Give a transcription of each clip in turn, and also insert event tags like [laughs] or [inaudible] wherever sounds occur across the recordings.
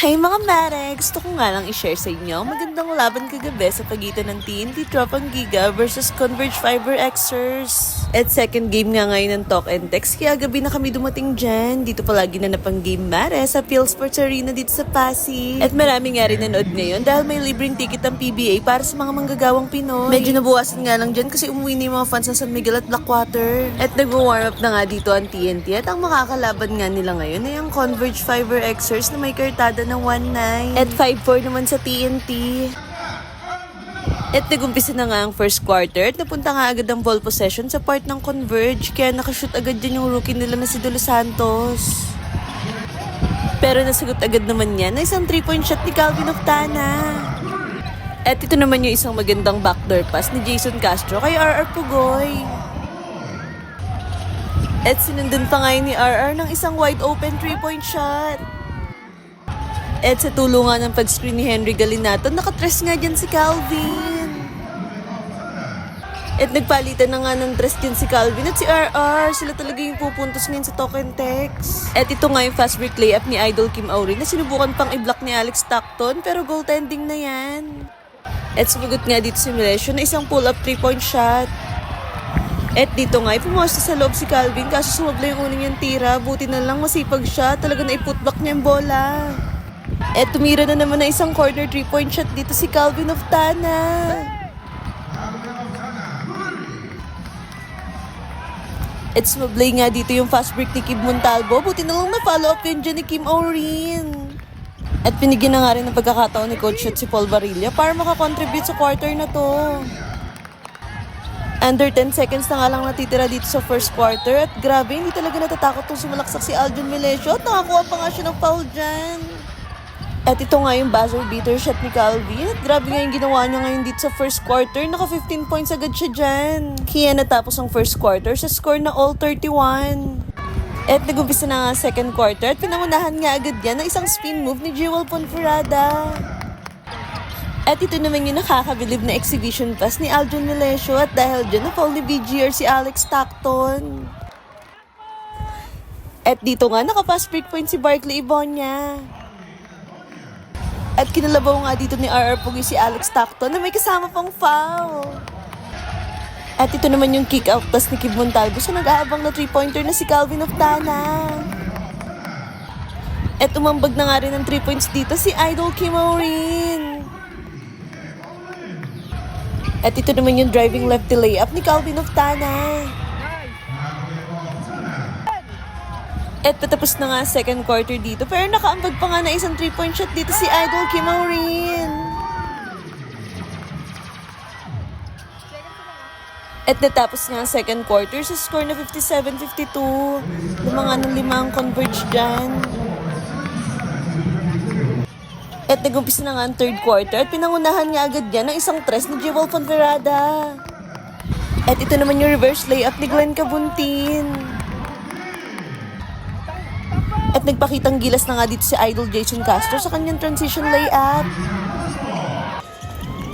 Hi mga mare! Gusto ko nga lang i-share sa inyo ang magandang laban kagabi sa pagitan ng TNT Tropang Giga versus Converge Fiber Xers. At second game nga ngayon ng Talk and Text kaya gabi na kami dumating dyan. Dito palagi na napang game mare sa Phil Sports Arena dito sa Pasig. At marami nga rin nanood ngayon dahil may libreng ticket ang PBA para sa mga manggagawang Pinoy. Medyo nabuwasan nga lang dyan kasi umuwi na yung mga fans ng San Miguel at Blackwater. At nag-warm up na nga dito ang TNT at ang makakalaban nga nila ngayon ay ang Converge Fiber Xers na may kartada ng 1-9. At 5-4 naman sa TNT. At nagumpisa na nga ang first quarter at napunta nga agad ang ball possession sa part ng Converge kaya nakashoot agad dyan yung rookie nila na si Dolo Santos. Pero nasagot agad naman niya na isang 3-point shot ni Calvin Octana. At ito naman yung isang magandang backdoor pass ni Jason Castro kay RR Pugoy. At sinundan pa nga yun ni RR ng isang wide open 3-point shot. At sa tulungan ng pag-screen ni Henry Galinato, nakatres nga dyan si Calvin. At nagpalitan na nga ng tres dyan si Calvin at si RR. Sila talaga yung pupuntos ngayon sa token text. At ito nga yung fast break layup ni Idol Kim Auri na sinubukan pang i-block ni Alex Stockton pero goaltending na yan. At sumagot nga dito si Melesio na isang pull-up 3-point shot. At dito nga, pumosta sa loob si Calvin kaso sumabla yung unang yung tira. Buti na lang masipag siya. Talaga na i-putback niya yung bola. At tumira na naman na isang corner 3-point shot dito si Calvin of Tana. At sumablay nga dito yung fast break ni Kim Montalvo. Buti na lang na-follow up yun dyan ni Kim O'Reen. At pinigyan na nga rin ng pagkakataon ni Coach at si Paul Barilla para makakontribute sa quarter na to. Under 10 seconds na nga lang natitira dito sa first quarter at grabe, hindi talaga natatakot tong sumalaksak si Aljon Melesio at nakakuha pa nga siya ng foul dyan. At ito nga yung buzzer beater shot ni Calvin. At grabe nga yung ginawa niya ngayon dito sa first quarter. Naka 15 points agad siya dyan. Kaya natapos ang first quarter sa score na all 31. At nagumpisa na nga second quarter at pinangunahan nga agad yan ng isang spin move ni Jewel Ponferrada. At ito naman yung nakakabilib na exhibition pass ni Aljon Melesio at dahil dyan na-foul ni BGR si Alex Stockton. At dito nga naka-fast break point si Barkley Ibonya. At kinalabaw nga dito ni RR Pugi si Alex Stockton na may kasama pang foul. At ito naman yung kick out pass ni Kib Montalvo sa nag-aabang na 3-pointer na si Calvin Octana. At umambag na nga rin ng 3 points dito si Idol Kim O'Reen. At ito naman yung driving lefty layup ni Calvin Octana. At patapos na nga second quarter dito pero nakaambag pa nga na isang 3-point shot dito si Idol Kim O'Reen. At natapos nga second quarter sa score na 57-52. Lumanga ng lima ang converge dyan. At nagumpisa na nga ang third quarter at pinangunahan nga agad yan ng isang tres ni Jewel Fonferrada. At ito naman yung reverse layup ni Glenn Cabuntin. At nagpakitang gilas na nga dito si Idol Jason Castro sa kanyang transition layup.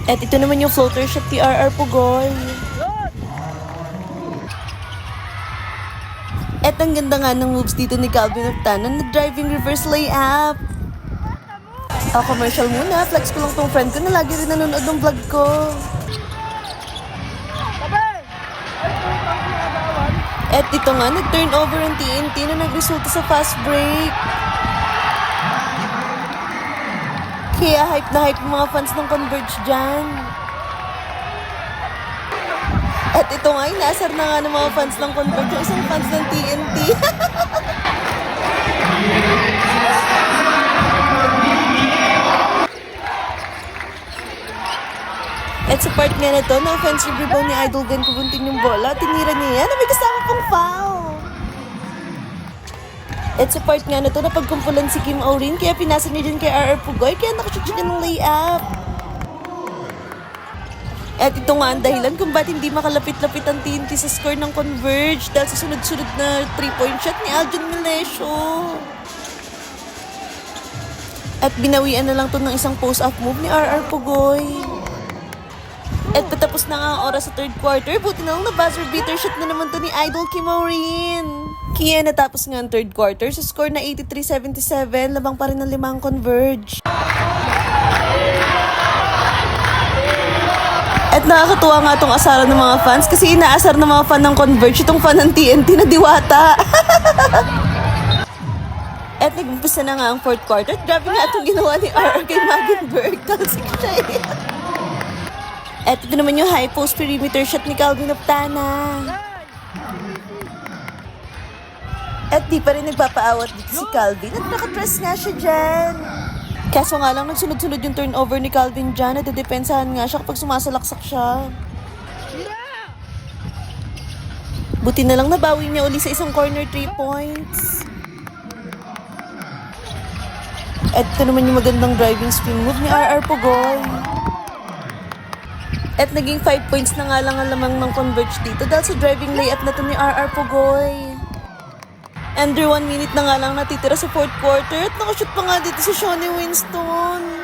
At ito naman yung floater shot ni RR Pugoy. At ang ganda nga ng moves dito ni Calvin Octana na driving reverse layup. O, commercial muna. Flex ko lang tong friend ko na lagi rin nanonood ng vlog ko. At ito nga, nag-turnover ang TNT na nagresulta sa fast break. Kaya hype na hype mga fans ng Converge dyan. At ito nga, inasar na nga ng mga fans ng Converge isang fans ng TNT. [laughs] At sa part nga na to, na offensive rebound ni Idol Gan kubuntin yung bola, tinira niya na may kasama pang foul. At sa part nga na to, napagkumpulan si Kim O'Reen, kaya pinasa niya dyan kay RR Pugoy, kaya nakashoot siya ng layup. At ito nga ang dahilan kung ba't hindi makalapit-lapit ang TNT sa score ng Converge dahil sa sunod-sunod na 3-point shot ni Aljon Melesio. At binawian na lang to ng isang post-up move ni RR Pugoy. At patapos na nga ang oras sa third quarter, buti na lang na buzzer beater shot na naman to ni Idol Kim O'Reen. Kaya natapos nga ang third quarter sa score na 83-77, labang pa rin ng limang converge. At nakakatuwa nga itong asaran ng mga fans kasi inaasar ng mga fan ng Converge itong fan ng TNT na diwata. [laughs] At nag-umpisa na nga ang fourth quarter. Grabe nga itong ginawa ni RR kay Magenberg. Talsik siya eh. At ito naman yung high post perimeter shot ni Calvin Optana. At di pa rin nagpapaawat dito si Calvin at nakapress nga siya dyan. Kaso nga lang, nagsunod-sunod yung turnover ni Calvin dyan. Nadidepensahan nga siya kapag sumasalaksak siya. Buti na lang nabawi niya uli sa isang corner 3 points. At ito naman yung magandang driving spin move ni RR Pugoy. At naging 5 points na nga lang ang lamang ng converge dito dahil sa driving layup na to ni RR Pugoy. Under 1 minute na nga lang natitira sa fourth quarter at nakashoot pa nga dito si Shawnee Winston.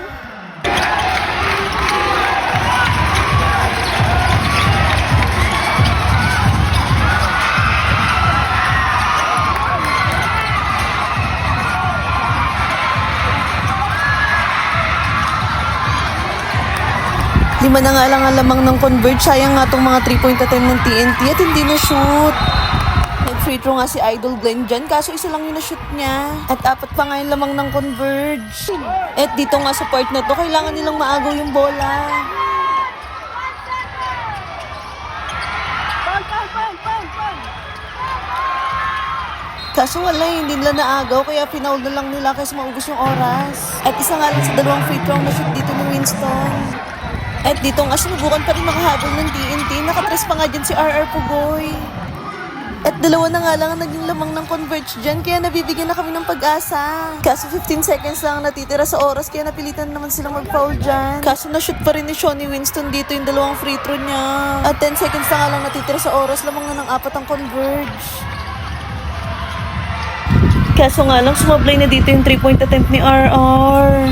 Lang ang lamang ng converge. Sayang nga tong mga 3-point attempt ng TNT at hindi na shoot. Nag-free throw nga si Idol Glenn dyan, kaso isa lang yung na-shoot niya. At apat pa nga yung lamang ng converge. At dito nga sa part na to, kailangan nilang maagaw yung bola. Kaso wala, eh, hindi nila naagaw, kaya pinaul na lang nila kasi maubos yung oras. At isa nga lang sa dalawang free throw na shoot dito ni Winston. At dito nga sinubukan pa rin makahabol ng TNT, nakatres pa nga dyan si RR Pugoy. At dalawa na nga lang ang naging lamang ng converge dyan, kaya nabibigyan na kami ng pag-asa. Kaso 15 seconds lang ang natitira sa oras, kaya napilitan naman silang mag-foul dyan. Kaso na-shoot pa rin ni Shawnee Winston dito yung dalawang free throw niya. At 10 seconds na nga lang natitira sa oras, lamang na ng apat ang converge. Kaso nga lang, sumablay na dito yung 3-point attempt ni RR.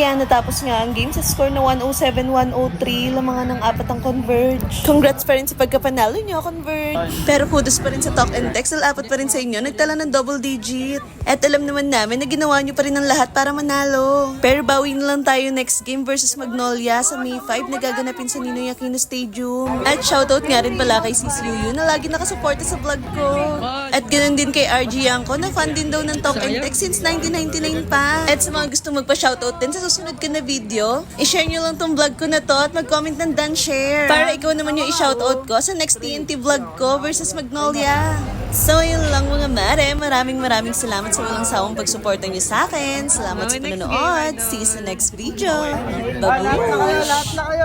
Kaya natapos nga ang game sa score na 107-103, lamang nga ng apat ang Converge. Congrats pa rin sa pagkapanalo nyo, Converge. Pero kudos pa rin sa talk and text, dahil apat pa rin sa inyo, nagtala ng double digit. At alam naman namin na ginawa nyo pa rin ang lahat para manalo. Pero bawi na lang tayo next game versus Magnolia sa May 5 na gaganapin sa Ninoy Aquino Stadium. At shoutout nga rin pala kay Sis na lagi nakasuporta sa vlog ko. At ganun din kay RG Yanko na fan din daw ng Talk and Text since 1999 pa. At sa mga gusto magpa-shoutout din sa susunod ko na video, i-share nyo lang tong vlog ko na to at mag-comment ng done share. Para ikaw naman yung i-shoutout ko sa next TNT vlog ko versus Magnolia. So yun lang mga mare, maraming maraming salamat sa walang sawang pagsuporta nyo sa akin. Salamat sa panonood. See you sa next video. Bye-bye!